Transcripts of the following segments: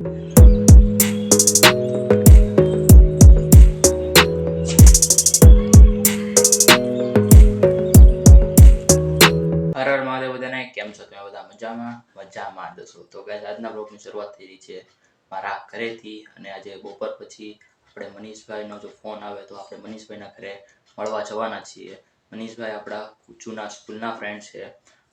કેમ છો? તમે બધા મજામાં? મજામાં દસો તો ગાઈસ આજના બ્લોગની શરૂઆત થઈ રહી છે મારા ઘરેથી અને આજે બપોર પછી આપણે મનીષભાઈનો ફોન આવે તો આપણે મનીષભાઈના ઘરે મળવા જવાના છીએ. મનીષભાઈ આપણા જૂના સ્કૂલના ફ્રેન્ડ છે.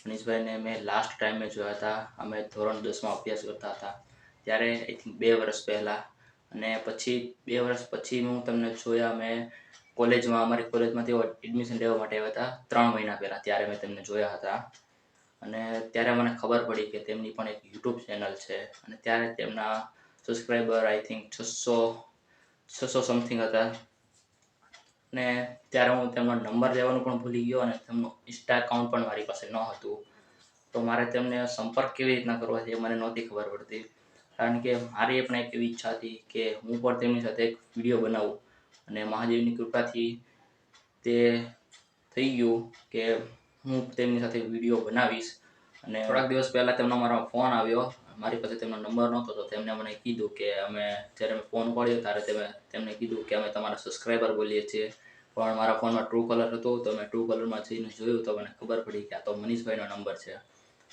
મનીષભાઈને મેં લાસ્ટ ટાઈમે જોયા હતા. અમે ધોરણ દસમાં અભ્યાસ કરતા હતા. ત્યારે આઈ થિંક બે વર્ષ પહેલાં. અને પછી બે વર્ષ પછી હું તમને જોયા મેં કોલેજમાં, અમારી કોલેજમાં તેઓ એડમિશન લેવા માટે આવ્યા હતા. ત્રણ મહિના પહેલાં ત્યારે મેં તેમને જોયા હતા. અને ત્યારે મને ખબર પડી કે તેમની પણ એક યુટ્યુબ ચેનલ છે. અને ત્યારે તેમના સબસ્ક્રાઈબર આઈ થિંક છસો છસો સમથિંગ હતા. અને ત્યારે હું તેમનો નંબર લેવાનું પણ ભૂલી ગયો અને તેમનું ઇન્સ્ટા એકાઉન્ટ પણ મારી પાસે ન હતું. તો મારે તેમને સંપર્ક કેવી રીતના કરવો એ મને નહોતી ખબર પડતી. કારણ કે મારી પણ એક એવી ઈચ્છા હતી કે હું પણ તેમની સાથે એક વીડિયો બનાવું. અને મહાદેવની કૃપાથી તે થઈ ગયું કે હું તેમની સાથે વીડિયો બનાવીશ. અને થોડાક દિવસ પહેલાં તેમનો મારો ફોન આવ્યો. મારી પાસે તેમનો નંબર નહોતો, તો તેમણે મને કીધું કે અમે, જ્યારે મેં ફોન પડ્યો ત્યારે તમે તેમને કીધું કે અમે તમારા સબસ્ક્રાઈબર બોલીએ છીએ. પણ મારા ફોનમાં ટ્રુ કલર હતો, તો મેં ટ્રુ કલરમાં જઈને જોયું તો મને ખબર પડી કે આ તો મનીષભાઈનો નંબર છે.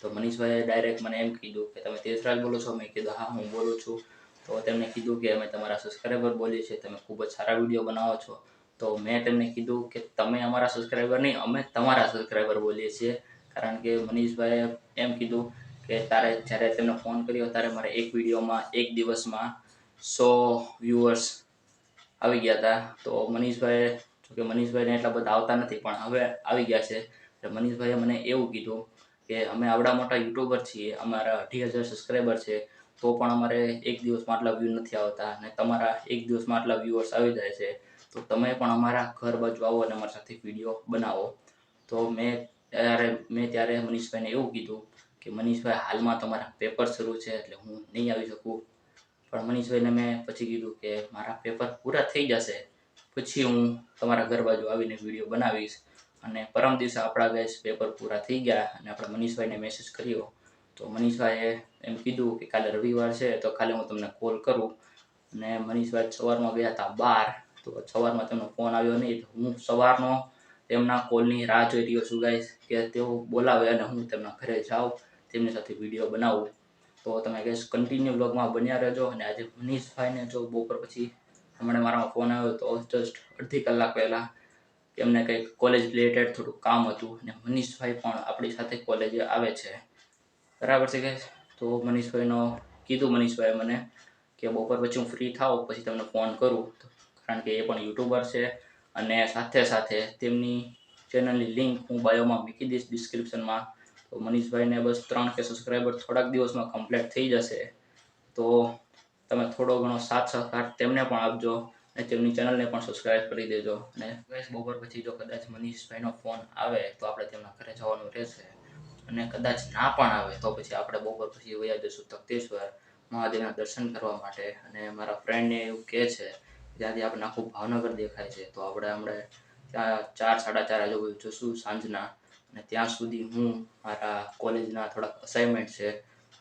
તો મનીષભાઈએ ડાયરેક્ટ મને એમ કીધું કે, તમે તેજરાજ બોલો છો? મેં કીધું, હા, હું બોલું છું. તો તેમને કીધું કે, અમે તમારા સબસ્ક્રાઈબર બોલીએ છીએ, તમે ખૂબ જ સારા વીડિયો બનાવો છો. તો મેં તેમને કીધું કે, તમે અમારા સબસ્ક્રાઈબર નહીં, અમે તમારા સબસ્ક્રાઈબર બોલીએ છીએ. કારણ કે મનીષભાઈએ એમ કીધું કે, તારે જ્યારે તેમને ફોન કર્યો, ત્યારે મારે એક વિડીયોમાં એક દિવસમાં સો વ્યૂઅર્સ આવી ગયા હતા. તો મનીષભાઈએ, જોકે મનીષભાઈને એટલા બધા આવતા નથી, પણ હવે આવી ગયા છે. એટલે મનીષભાઈએ મને એવું કીધું કે અમે આવડા મોટા યુટ્યુબર છીએ, અમારા અઢી હજાર સબસ્ક્રાઈબર છે, તો પણ અમારે એક દિવસમાં આટલા વ્યૂ નથી આવતા અને તમારા એક દિવસમાં આટલા વ્યૂઅર્સ આવી જાય છે, તો તમે પણ અમારા ઘર બાજુ આવો અને અમારી સાથે વીડિયો બનાવો. તો મેં ત્યારે મેં ત્યારે મનીષભાઈને એવું કીધું કે મનીષભાઈ, હાલમાં તમારા પેપર શરૂ છે એટલે હું નહીં આવી શકું. પણ મનીષભાઈને મેં પછી કીધું કે મારા પેપર પૂરા થઈ જશે, પછી હું તમારા ઘર બાજુ આવીને વીડિયો બનાવીશ. અને પરમ દિવસે આપણા ગેસ પેપર પૂરા થઈ ગયા અને આપણે મનીષભાઈને મેસેજ કર્યો. તો મનીષભાઈએ એમ કીધું કે કાલે રવિવાર છે, તો કાલે હું તમને કોલ કરું. અને મનીષભાઈ સવારમાં ગયા હતા બાર, તો સવારમાં તેમનો ફોન આવ્યો નહીં હું સવારનો તેમના કોલની રાહ જોઈ રહ્યો છું ગાઈસ કે તેઓ બોલાવે અને હું તેમના ઘરે જાઉં, તેમની સાથે વીડિયો બનાવું. તો તમે ગેસ કન્ટિન્યુ બ્લોગમાં બન્યા રહેજો અને આજે મનીષભાઈને જો બપોર પછી હમણાં મારામાં ફોન આવ્યો તો જસ્ટ અડધી કલાક પહેલાં એમને કંઈક કોલેજ રિલેટેડ થોડું કામ હતું અને મનીષભાઈ પણ આપણી સાથે કોલેજે આવે છે. બરાબર છે કે? તો મનીષભાઈનો કીધું મનીષભાઈ મને કે બપોર પછી હું ફ્રી થાઉં, પછી તમને ફોન કરું. કારણ કે એ પણ યુટ્યુબર છે અને સાથે સાથે તેમની ચેનલની લિંક હું બાયોમાં મૂકી દઈશ ડિસ્ક્રિપ્શનમાં તો મનીષભાઈને બસ ત્રણ કે સબસ્ક્રાઈબર થોડાક દિવસમાં કમ્પ્લીટ થઈ જશે. તો તમે થોડો ઘણો સાથ સહકાર તેમને પણ આપજો. અને તેમની ચેનલને પણ સબસ્ક્રાઇબ કરી દેજો. અને ગેસ બપોર પછી જો કદાચ મનીષભાઈનો ફોન આવે, તો આપણે તેમના ઘરે જવાનું રહેશે. અને કદાચ ના પણ આવે, તો પછી આપણે બપોર પછી વયા જઈશું તખતેશ્વર મહાદેવના દર્શન કરવા માટે. અને મારા ફ્રેન્ડને એવું કહે છે ત્યાંથી આપણે આખું ભાવનગર દેખાય છે, તો આપણે હમણાં ત્યાં ચાર, સાડા ચાર આજુબાજુ જશું સાંજના. અને ત્યાં સુધી હું મારા કોલેજના થોડાક અસાઇનમેન્ટ છે,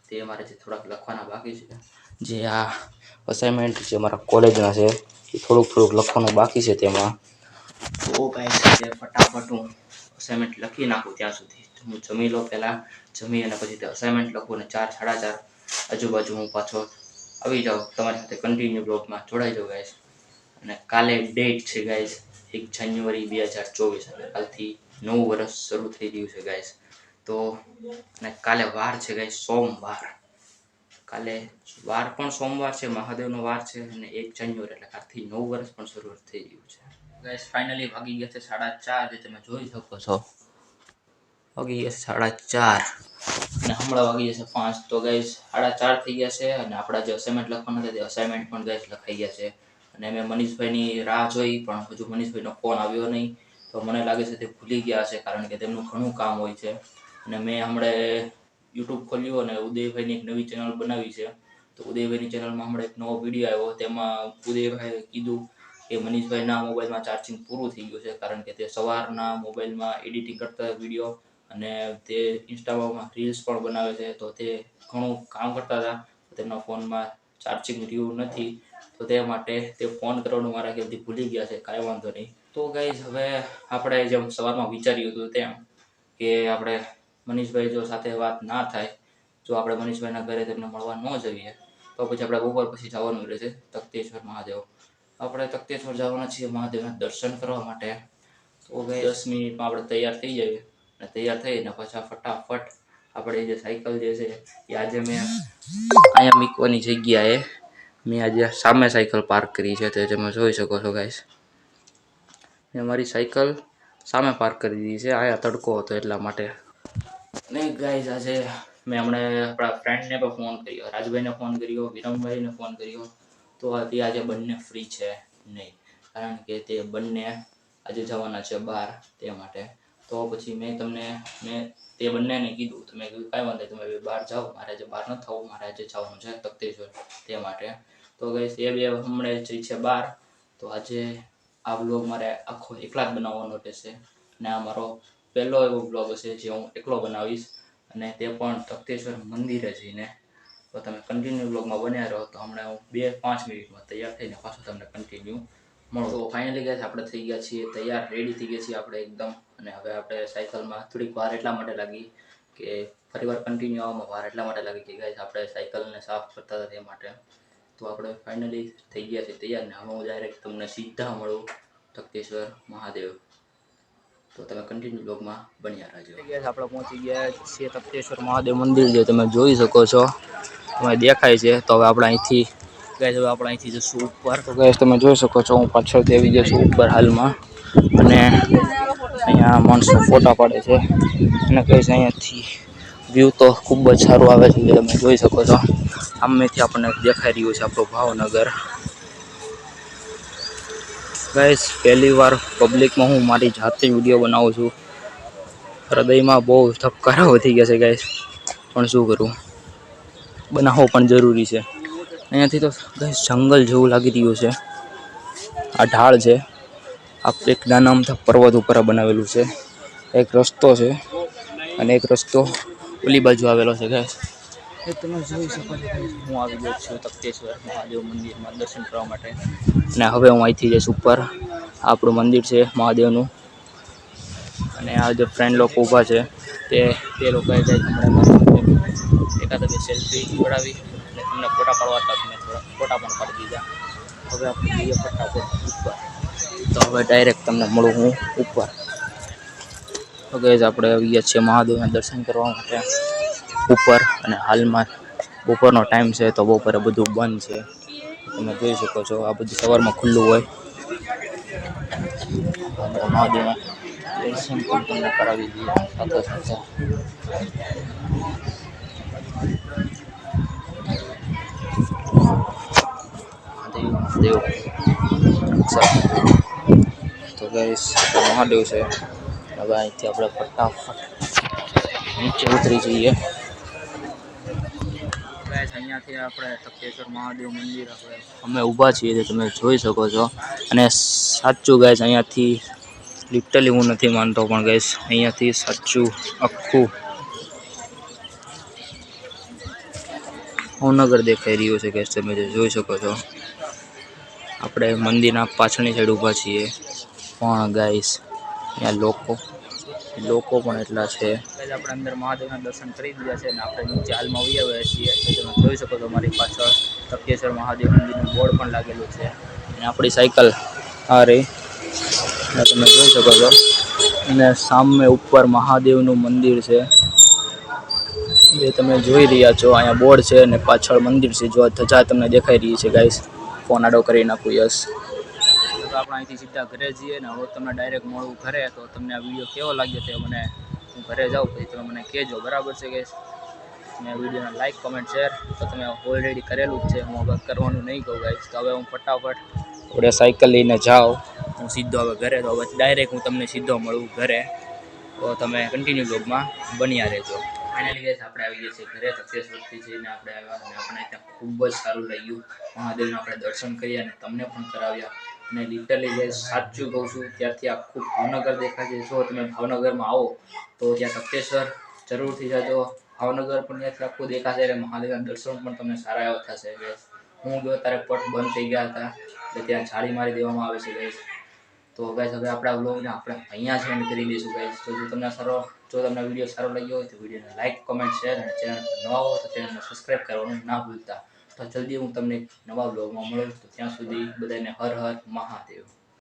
તે મારે જે થોડાક લખવાના બાકી છે. જે આ અસાઇનમેન્ટ જે મારા કોલેજના છે, એ થોડુંક થોડુંક લખવાનું બાકી છે તેમાં. તો કાંઈ છે ફટાફટ હું અસાઇનમેન્ટ લખી નાખું ત્યાં સુધી. હું જમી લો પહેલાં, જમી અને પછી તે અસાઇનમેન્ટ લખું અને ચાર સાડા ચાર આજુબાજુ હું પાછો આવી જાઉં. તમારી સાથે કન્ટિન્યુ બ્લોગમાં જોડાઈ જાઉં ગાઈશ અને કાલે ડેટ છે ગાઈશ એક જાન્યુઆરી બે હજાર ચોવીસ. અને કાલથી નવું વર્ષ શરૂ થઈ રહ્યું છે ગાઈશ તો અને કાલે વાર છે ગાઈશ સોમવાર. કાલે વાર પણ સોમવાર છે મહાદેવનો વાર છે અને એક જાન્યુઆરી એટલે કાલથી નવ વર્ષ પણ શરૂ થઈ ગયું છે. ગાઈસ ફાઇનલી વાગી ગયા છે સાડા ચાર જે તમે જોઈ શકો છો. વાગી ગયા છે સાડા ચાર. અને હમણાં વાગી જશે પાંચ. તો ગાઈસ સાડા ચાર થઈ ગયા છે અને આપણા જે અસાઇનમેન્ટ લખવાના હતા તે અસાઇનમેન્ટ પણ ગાઈસ લખાઈ ગયા છે. અને મેં મનીષભાઈની રાહ જોઈ પણ હજુ મનીષભાઈનો ફોન આવ્યો નહીં. તો મને લાગે છે તે ભૂલી ગયા છે કારણ કે તેમનું ઘણું કામ હોય છે. અને મેં હમણાં યુટ્યુબ ખોલ્યું અને ઉદયભાઈની એક નવી ચેનલ બનાવી છે. તો ઉદયભાઈની ચેનલમાં હમણાં એક નવો વીડિયો આવ્યો. તેમાં ઉદયભાઈએ કીધું કે મનીષભાઈના મોબાઈલમાં ચાર્જિંગ પૂરું થઈ ગયું છે કારણ કે તે સવારના મોબાઈલમાં એડિટિંગ કરતા વીડિયો અને તે ઇન્સ્ટાગ્રામમાં રીલ્સ પણ બનાવે છે. તો તે ઘણું કામ કરતા હતા. તેમના ફોનમાં ચાર્જિંગ રહ્યું નથી. તો તે માટે તે ફોન કરવાનું મારા ખ્યાલથી ભૂલી ગયા છે. કાંઈ વાંધો નહીં. તો ગાઈઝ હવે આપણે જેમ સવારમાં વિચાર્યું હતું તેમ કે આપણે મનીષભાઈ જો સાથે વાત ના થાય, જો આપણે મનીષભાઈના ઘરે તેમને મળવા ન જઈએ, તો પછી આપણે બપોર પછી જવાનું રહેશે તખતેશ્વર મહાદેવ. આપણે તખતેશ્વર જવાના છીએ મહાદેવના દર્શન કરવા માટે. તો ગઈ દસ મિનિટમાં આપણે તૈયાર થઈ જઈએ અને તૈયાર થઈને પાછા ફટાફટ આપણે જે સાયકલ જે છે, એ આજે મેં અહીંયા મૂકવાની જગ્યાએ મેં આજે સામે સાયકલ પાર્ક કરી છે, તે તમે જોઈ શકો છો ગાઈશ મેં મારી સાયકલ સામે પાર્ક કરી દીધી છે અહીંયા તડકો હતો એટલા માટે. ને ગાઈઝ આજે મેં હમણાં આપણા ફ્રેન્ડને પણ ફોન કર્યો. રાજભાઈને ફોન કર્યો, વિરમભાઈને ફોન કર્યો. તો તે આજે બંને ફ્રી છે નહીં. કારણ કે તે બંને આજે જવાના છે બહાર તે માટે. તો પછી મેં તમને, મેં તે બંનેને કીધું. તો મેં કીધું, કાંઈ વાંધો તમે બહાર જાઓ. મારે આજે બહાર ન થવું. મારે આજે જવાનું છે તખતેશ્વર તે માટે. તો ગઈશ એ બે હમણાં જઈ છે બહાર. તો આજે આ બ્લોગ મારે આખો એકલા જ બનાવવાનો રહેશે. અને આ મારો પહેલો એવો બ્લોગ હશે જે હું એકલો બનાવીશ અને તે પણ તખતેશ્વર મંદિરે જઈને. તો તમે કન્ટિન્યુ બ્લોગમાં બન્યા રહો તો હમણાં હું બે પાંચ મિનિટમાં તૈયાર થઈને પાછો તમને કન્ટિન્યુ મળો. તો ફાઇનલી ગયા આપણે થઈ ગયા છીએ, તૈયાર રેડી થઈ ગયા છીએ આપણે એકદમ. અને હવે આપણે સાયકલમાં થોડીક વાર એટલા માટે લાગી કે ફરીવાર કન્ટિન્યુ આવવામાં વાર એટલા માટે લાગી કે ગાઈસ આપણે સાયકલને સાફ કરતા હતા તે માટે. તો આપણે ફાઇનલી થઈ ગયા છીએ તૈયાર ને હવે હું ડાયરેક્ટ તમને સીધા મળું તકતેશ્વર મહાદેવ. તો તમે કન્ટિન્યુ બ્લોગમાં બન્યા આપણે પહોંચી ગયા છીએ તખતેશ્વર મહાદેવ મંદિર, જે તમે જોઈ શકો છો. તમે દેખાય છે, તો હવે આપણે અહીંથી ગાઈસ હવે આપણે અહીંથી જશું ઉપર. તો ગાઈસ તમે જોઈ શકો છો, હું પાછળથી આવી જશું ઉપર હાલમાં. અને અહીંયા માણસો ફોટા પાડે છે. અને કહીશ અહીંયાથી વ્યૂ તો ખૂબ જ સારું આવે છે, તમે જોઈ શકો છો. સામેથી આપણને દેખાઈ રહ્યું છે આપણું ભાવનગર. ગાઈસ, પહેલી વાર પબ્લિકમાં હું મારી જાતે વીડિયો બનાવું છું. હૃદયમાં બહુ ધબકારા વધી ગયા છે ગાઈસ. પણ શું કરું? બનાવવો પણ જરૂરી છે. અહીંયાથી તો ગાઈસ જંગલ જેવું લાગી રહ્યું છે. આ ઢાળ છે. આ એક નાના અમથા પર્વત ઉપર બનાવેલું છે. એક રસ્તો છે અને એક રસ્તો ઓલી બાજુ આવેલો છે ગાઈસ. એ તમે જોઈ શકો છો. હું આવી ગયો છું તખતેશ્વર મહાદેવ મંદિરમાં દર્શન કરવા માટે. અને હવે હું અહીંથી જઈશ ઉપર. આપણું મંદિર છે મહાદેવનું. અને આ જે ફ્રેન્ડ લોકો ઊભા છે, તે તે લોકોએ એકાદ બે સેલ્ફી પડાવી અને તમને ફોટા પાડવા હતા તમે થોડા ફોટા પણ પાડી દીધા. હવે આપણે જઈએ ફટાફટ ઉપર. તો હવે ડાયરેક્ટ તમને મળું હું ઉપર. તો ગઈઝ આપણે આવી ગયા છીએ મહાદેવના દર્શન કરવા માટે. ઉપર અને હાલમાં બપોરનો ટાઈમ છે તો બપોરે બધું બંધ છે. તમે જોઈ શકો છો, આ બધું સવારમાં ખુલ્લું હોય. મહાદેવના દર્શન પણ તમને કરાવી દઈએ. સાથે સાથે મહાદેવ. તો મહાદેવ છે. હવે અહીંથી આપણે ફટાફટ નીચે ઉતરી જઈએ. અહીંયાથી આપણે મહાદેવ મંદિર અમે ઊભા છીએ, જે તમે જોઈ શકો છો. અને સાચું ગાઈસ, અહીંયાથી લિટરલી હું નથી માનતો, પણ ગાઈસ, અહીંયાથી સાચું, આખું ભાવનગર દેખાઈ રહ્યું છે ગેસ તમે જોઈ શકો છો. આપણે મંદિરના પાછળની સાઈડ ઊભા છીએ. પણ ગાઈસ, અહીંયા લોકો લોકો પણ એટલા છે. આપણે અંદર મહાદેવના દર્શન કરી દીધા છે અને આપણે નીચે હાલમાં આવી આવ્યા છીએ. તમે જોઈ શકો છો મારી પાછળ તકેશ્વર મહાદેવ મંદિરનું બોર્ડ પણ લાગેલું છે. અને આપણી સાયકલ આ રહી. તમે જોઈ શકો છો. અને સામે ઉપર મહાદેવનું મંદિર છે. જે તમે જોઈ રહ્યા છો. અહીંયા બોર્ડ છે અને પાછળ મંદિર છે. જો ધજા તમને દેખાઈ રહી છે ગાઈસ ફોન આડો કરી નાખું, યસ. આપણે સીધા ઘરે જઈએ ને હવે તમને ડાયરેક્ટ મળું ઘરે, તો તમને આ વીડિયો કેવો લાગ્યો તે મને હું ઘરે જાઉં, પછી તમે મને કહેજો. બરાબર છે કે મેં વિડીયોને લાઈક કમેન્ટ શેર તો તમે ઓલરેડી કરેલું જ છે. હું હવે કરવાનું નહીં કહું ગાઈશ તો હવે હું ફટાફટ થોડે સાયકલ લઈને જાઉં. હું સીધો હવે ઘરે, તો હવે ડાયરેક્ટ હું તમને સીધો મળું ઘરે. તો તમે કન્ટિન્યુ બ્લોગમાં બન્યા રહેજો. ફાઇનલી ગેસ આપણે આવી ગયા છીએ ઘરે. સક્સેસફુલથી જઈને આપણે આવ્યા અને આપણે ત્યાં ખૂબ જ સારું લાગ્યું. મહાદેવના આપણે દર્શન કર્યા અને તમને પણ કરાવ્યા. અને લિટરલી જે સાચું કહું છું, ત્યારથી આખું ભાવનગર દેખાય છે. જો તમે ભાવનગરમાં આવો, તો ત્યાં તપ્તેશ્વર જરૂરથી જજો. ભાવનગર પણ ત્યાંથી આખું દેખાશે અને મહાદેવના દર્શન પણ તમને સારા એવા થશે. guys. હું ગયો ત્યારે પટ બંધ થઈ ગયા હતા, એટલે ત્યાં જાળી મારી દેવામાં આવે છે ગાઈસ તો ગાઈસ હવે આપણા વ્લોગને આપણે અહીંયા જ એન્ડ કરી દઈશું ગાઈસ તો જો તમને સારો, જો તમને વીડિયો સારો લાગ્યો હોય તો વિડીયોને લાઈક કોમેન્ટ શેર અને ચેનલ પર નવા હો તો ચેનલને સબસ્ક્રાઈબ કરવાનું ના ભૂલતા. તો જલ્દી હું તમને નવા બ્લોગમાં મળું તો ત્યાં સુધી બધાને હર હર મહાદેવ.